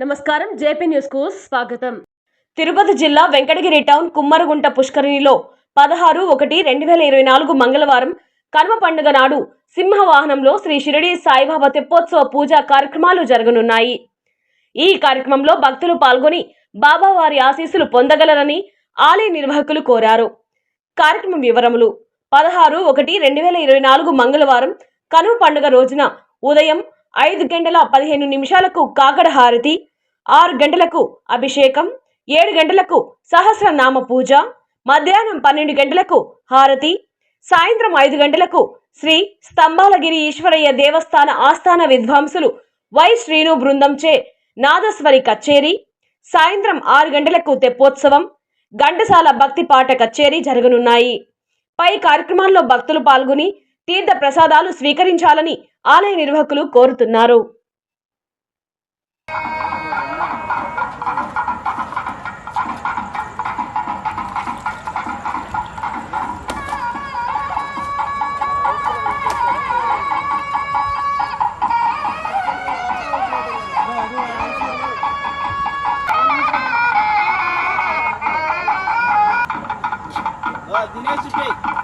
నమస్కారం. జేపీ న్యూస్కు స్వాగతం. తిరుపతి జిల్లా వెంకటగిరి టౌన్ కుమ్మరగుంట పుష్కరిణిలో పదహారు ఒకటి రెండు వేల ఇరవై నాలుగు మంగళవారం కనుమ పండుగ నాడు సింహ వాహనంలో శ్రీ షిరిడి సాయిబాబా తెప్పోత్సవ పూజా కార్యక్రమాలు జరగనున్నాయి. ఈ కార్యక్రమంలో భక్తులు పాల్గొని బాబా వారి ఆశీస్సులు పొందగలరని ఆలయ నిర్వాహకులు కోరారు. కార్యక్రమం వివరములు. పదహారు ఒకటి రెండు వేల ఇరవై నాలుగు మంగళవారం కనుమ పండుగ రోజున ఉదయం ఐదు గంటల పదిహేను నిమిషాలకు కాకడ హారతి ఆరు గంటలకు అభిషేకం ఏడు గంటలకు సహస్రనామ పూజ మధ్యాహ్నం పన్నెండు గంటలకు హారతి సాయంత్రం ఐదు గంటలకు శ్రీ స్తంభాలగిరి ఈశ్వరయ్య దేవస్థాన ఆస్థాన విద్వాంసులు వై శ్రీను బృందంచే నాదస్వరి కచేరీ సాయంత్రం ఆరు గంటలకు తెప్పోత్సవం ఘంటసాల భక్తి పాట కచేరీ జరగనున్నాయి. పై కార్యక్రమాల్లో భక్తులు పాల్గొని తీర్థ ప్రసాదాలు స్వీకరించాలని ఆలయ నిర్వాహకులు కోరుతున్నారు. Dinesh Bey.